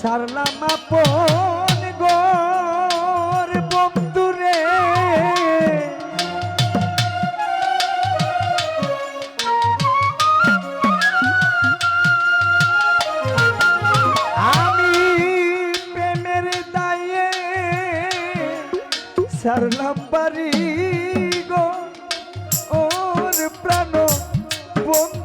সারলাম আপন গোর বন্ধুরে। আমি প্রেমের দায়ে সারলাম বাড়ি গো ওর প্রাণ বন্ধু।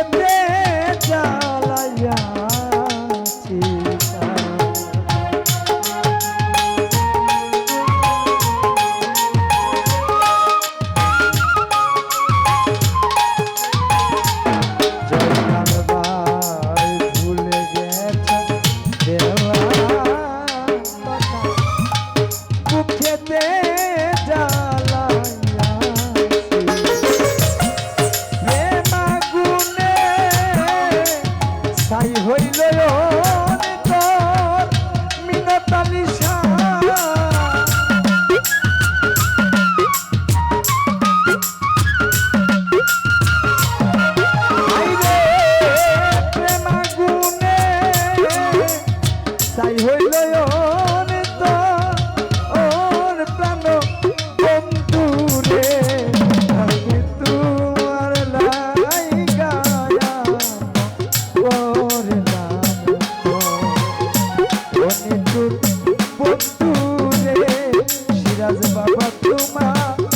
quebrei. মিরাজ বাবা তোমার